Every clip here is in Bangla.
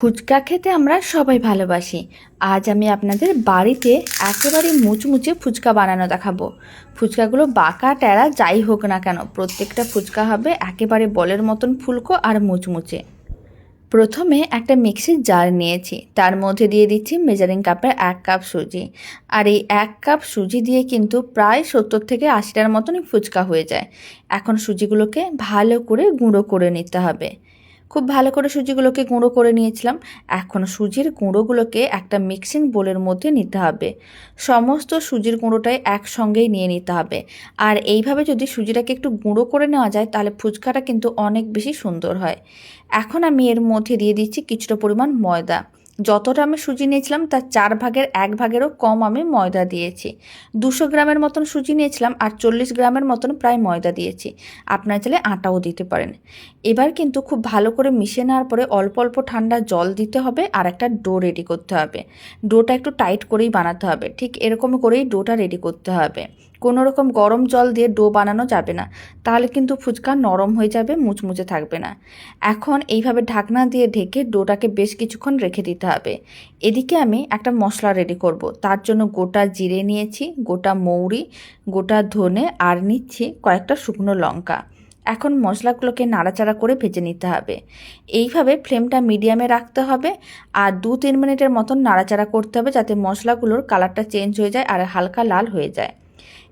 ফুচকা খেতে আমরা সবাই ভালোবাসি। আজ আমি আপনাদের বাড়িতে একেবারে মুচমুচে ফুচকা বানানো দেখাবো। ফুচকাগুলো বাঁকা, টেরা, যাই হোক না কেন, প্রত্যেকটা ফুচকা হবে একেবারে বলের মতন ফুলকো আর মুচমুচে। প্রথমে একটা মিক্সির জার নিয়েছি, তার মধ্যে দিয়ে দিচ্ছি মেজারিং কাপের এক কাপ সুজি। আর এই এক কাপ সুজি দিয়ে কিন্তু প্রায় সত্তর থেকে আশিটার মতনই ফুচকা হয়ে যায়। এখন সুজিগুলোকে ভালো করে গুঁড়ো করে নিতে হবে। খুব ভালো করে সুজিগুলোকে গুঁড়ো করে নিয়েছিলাম। এখন সুজির গুঁড়োগুলোকে একটা মিক্সিং বোলের মধ্যে নিতে হবে। সমস্ত সুজির গুঁড়োটাই একসঙ্গেই নিয়ে নিতে হবে। আর এইভাবে যদি সুজিটাকে একটু গুঁড়ো করে নেওয়া যায়, তাহলে ফুচকাটা কিন্তু অনেক বেশি সুন্দর হয়। এখন আমি এর মধ্যে দিয়ে দিচ্ছি কিছুটা পরিমাণ ময়দা। যতটা আমি সুজি নিয়েছিলাম, তার চার ভাগের এক ভাগেরও কম আমি ময়দা দিয়েছি। দুশো গ্রামের মতন সুজি নিয়েছিলাম আর চল্লিশ গ্রামের মতন প্রায় ময়দা দিয়েছি। আপনারা চাইলে আটাও দিতে পারেন। এবার কিন্তু খুব ভালো করে মিশিয়ে নেওয়ার পরে অল্প অল্প ঠান্ডা জল দিতে হবে আর একটা ডো রেডি করতে হবে। ডোটা একটু টাইট করেই বানাতে হবে। ঠিক এরকম করেই ডোটা রেডি করতে হবে। কোনো রকম গরম জল দিয়ে ডো বানানো যাবে না। তাহলে কিন্তু ফুচকা নরম হয়ে যাবে, মুচমুচে থাকবে না। এখন এইভাবে ঢাকনা দিয়ে ঢেকে ডোটাকে বেশ কিছুক্ষণ রেখে দিতে হবে। এদিকে আমি একটা মশলা রেডি করব। তার জন্য গোটা জিরে নিয়েছি, গোটা মৌরি, গোটা ধনে, আর নিচ্ছি কয়েকটা শুকনো লঙ্কা। এখন মশলাগুলোকে নাড়াচাড়া করে ভেজে নিতে হবে। এইভাবে ফ্লেমটা মিডিয়ামে রাখতে হবে আর দু তিন মিনিটের মতন নাড়াচাড়া করতে হবে যাতে মশলাগুলোর কালারটা চেঞ্জ হয়ে যায় আর হালকা লাল হয়ে যায়।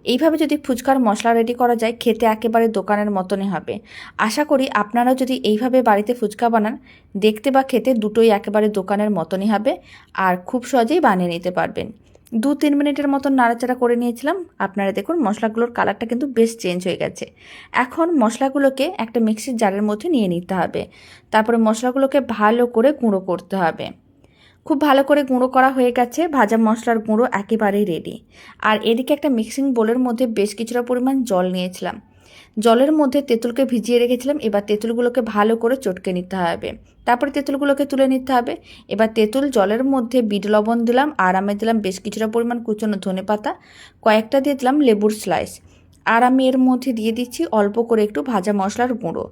এইভাবে যদি ফুচকার মশলা রেডি করা যায়, খেতে একেবারে দোকানের মতনই হবে। আশা করি আপনারাও যদি এইভাবে বাড়িতে ফুচকা বানান, দেখতে বা খেতে দুটোই একেবারে দোকানের মতনই হবে আর খুব সহজেই বানিয়ে নিতে পারবেন। দু তিন মিনিটের মতন নাড়াচাড়া করে নিয়েছিলাম। আপনারা দেখুন মশলাগুলোর কালারটা কিন্তু বেশ চেঞ্জ হয়ে গেছে। এখন মশলাগুলোকে একটা মিক্সির জারের মধ্যে নিয়ে নিতে হবে। তারপরে মশলাগুলোকে ভালো করে গুঁড়ো করতে হবে। খুব ভালো করে গুঁড়ো করা হয়ে গেছে, ভাজা মশলার গুঁড়ো একেবারেই রেডি আর এদিকে একটা মিক্সিং বোলের মধ্যে বেশ কিছুটা পরিমাণ জল নিয়েছিলাম। জলের মধ্যে তেঁতুলকে ভিজিয়ে রেখেছিলাম, এবার তেঁতুলগুলোকে ভালো করে চটকে নিতে হবে। তারপরে তেঁতুলগুলোকে তুলে নিতে হবে। এবার তেঁতুল জলের মধ্যে বিট লবণ দিলাম, আর আমি দিলাম বেশ কিছুটা পরিমাণ কুচনো ধনে পাতা কয়েকটা দিয়ে দিলাম লেবুর স্লাইস আর আমি এর মধ্যে দিয়ে দিচ্ছি অল্প করে একটু ভাজা মশলার গুঁড়ো।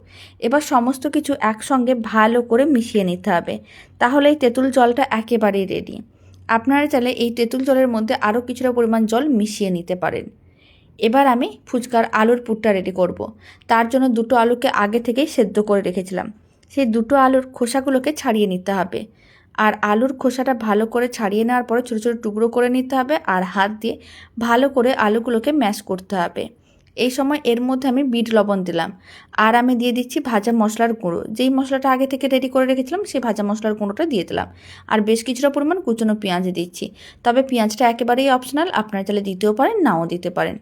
এবার সমস্ত কিছু একসঙ্গে ভালো করে মিশিয়ে নিতে হবে। তাহলে এই তেঁতুল জলটা একেবারেই রেডি আপনারা চাইলে এই তেঁতুল জলের মধ্যে আরও কিছুটা পরিমাণ জল মিশিয়ে নিতে পারেন। এবার আমি ফুচকার আলুর পুরটা রেডি করব। তার জন্য দুটো আলুকে আগে থেকেই সেদ্ধ করে রেখেছিলাম। সেই দুটো আলুর খোসাগুলোকে ছাড়িয়ে নিতে হবে। আর আলুর খোসাটা ভালো করে ছাড়িয়ে নেওয়ার পরে ছোটো ছোটো টুকরো করে নিতে হবে। আর হাত দিয়ে ভালো করে আলুগুলোকে ম্যাশ করতে হবে। এই সময় এর মধ্যে আমি বিট লবণ দিলাম। আর আমি দিয়ে দিচ্ছি ভাজা মশলার গুঁড়ো। যেই মশলাটা আগে থেকে রেডি করে রেখেছিলাম, সেই ভাজা মশলার গুঁড়োটা দিয়ে দিলাম। আর বেশ কিছুটা পরিমাণ কুচনো পেঁয়াজ দিচ্ছি। তবে পেঁয়াজটা একেবারেই অপশনাল আপনারা চাইলে দিতেও পারেন, নাও দিতে পারেন।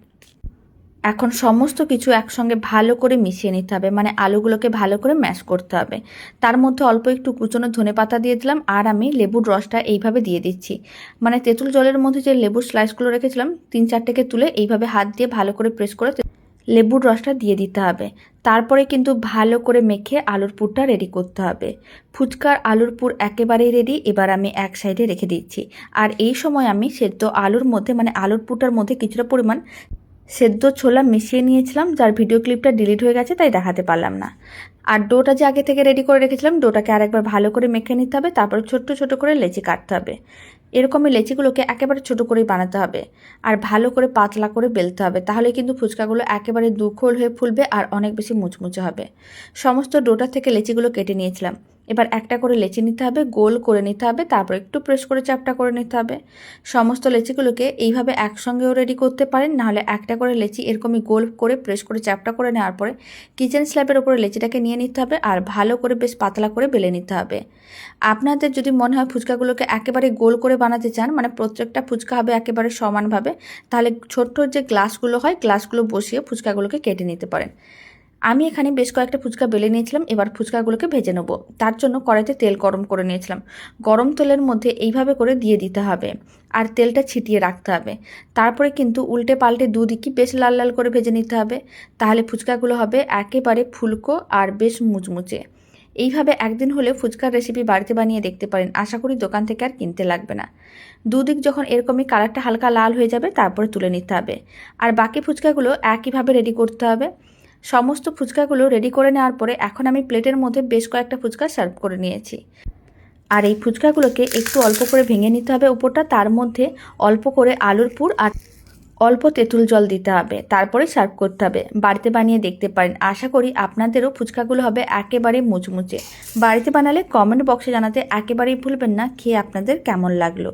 এখন সমস্ত কিছু একসঙ্গে ভালো করে মিশিয়ে নিতে হবে। মানে আলুগুলোকে ভালো করে ম্যাশ করতে হবে। তার মধ্যে অল্প একটু কুচনো ধনে পাতা দিয়ে দিলাম। আর আমি লেবুর রসটা এইভাবে দিয়ে দিচ্ছি। মানে তেঁতুল জলের মধ্যে যে লেবুর স্লাইসগুলো রেখেছিলাম, তিন চারটেকে তুলে এইভাবে হাত দিয়ে ভালো করে প্রেস করে লেবুর রসটা দিয়ে দিতে হবে। তারপরে কিন্তু ভালো করে মেখে আলুর পুরটা রেডি করতে হবে। ফুচকার আলুর পুর একেবারেই রেডি এবার আমি এক সাইডে রেখে দিচ্ছি। আর এই সময় আমি সেদ্ধ আলুর মধ্যে মানে আলুর পুরটার মধ্যে কিছুটা পরিমাণ সেদ্ধ ছোলা মিশিয়ে নিয়েছিলাম, যার ভিডিও ক্লিপটা ডিলিট হয়ে গেছে, তাই দেখাতে পারলাম না। আর ডোটা যে আগে থেকে রেডি করে রেখেছিলাম, ডোটাকে আরেকবার ভালো করে মেখে নিতে হবে, তারপর ছোট্ট ছোট করে লেচি কাটতে হবে। এরকমই লেচিগুলোকে একেবারে ছোট করেই বানাতে হবে। আর ভালো করে পাতলা করে বেলতে হবে। তাহলে কিন্তু ফুচকাগুলো একেবারে দুখোল হয়ে ফুলবে আর অনেক বেশি মুচমুচে হবে। সমস্ত ডোটা থেকে লেচিগুলো কেটে নিয়েছিলাম। এবার একটা করে লেচি নিতে হবে, গোল করে নিতে হবে, তারপর একটু প্রেস করে চাপটা করে নিতে হবে। সমস্ত লেচিগুলোকে এইভাবে একসঙ্গেও রেডি করতে পারেন, নাহলে একটা করে লেচি এরকমই গোল করে প্রেস করে চাপটা করে নেওয়ার পরে কিচেন স্ল্যাবের ওপরে লেচিটাকে নিয়ে নিতে হবে আর ভালো করে বেশ পাতলা করে বেলে নিতে হবে। আপনাদের যদি মনে হয় ফুচকাগুলোকে একেবারে গোল করে বানাতে চান মানে প্রত্যেকটা ফুচকা হবে একেবারে সমানভাবে, তাহলে ছোট্ট যে গ্লাসগুলো হয় গ্লাসগুলো বসিয়ে ফুচকাগুলোকে কেটে নিতে পারেন। আমি এখানে বেশ কয়েকটা ফুচকা বেলে নিয়েছিলাম, এবার ফুচকাগুলোকে ভেজে নেব। তার জন্য কড়াইতে তেল গরম করে নিয়েছিলাম। গরম তেলের মধ্যে এইভাবে করে দিয়ে দিতে হবে আর তেলটা ছিটিয়ে রাখতে হবে। তারপরে কিন্তু উল্টে পাল্টে দুদিকই বেশ লাল লাল করে ভেজে নিতে হবে। তাহলে ফুচকাগুলো হবে একেবারে ফুলকো আর বেশ মুচমুচে। এইভাবে একদিন হলে ফুচকার রেসিপি বাড়িতে বানিয়ে দেখতে পারেন। আশা করি দোকান থেকে আর কিনতে লাগবে না। দুদিক যখন এরকমই কালারটা হালকা লাল হয়ে যাবে, তারপরে তুলে নিতে হবে। আর বাকি ফুচকাগুলো একইভাবে রেডি করতে হবে। সমস্ত ফুচকাগুলো রেডি করে নেওয়ার পরে এখন আমি প্লেটের মধ্যে বেশ কয়েকটা ফুচকা সার্ভ করে নিয়েছি। আর এই ফুচকাগুলোকে একটু অল্প করে ভেঙে নিতে হবে উপরটা, তার মধ্যে অল্প করে আলুর পুর আর অল্প তেঁতুল জল দিতে হবে, তারপরে সার্ভ করতে হবে। বাড়িতে বানিয়ে দেখতে পারেন। আশা করি আপনাদেরও ফুচকাগুলো হবে একেবারে মুচমুচে। বাড়িতে বানালে কমেন্ট বক্সে জানাতে একেবারেই ভুলবেন না, খেয়ে আপনাদের কেমন লাগল।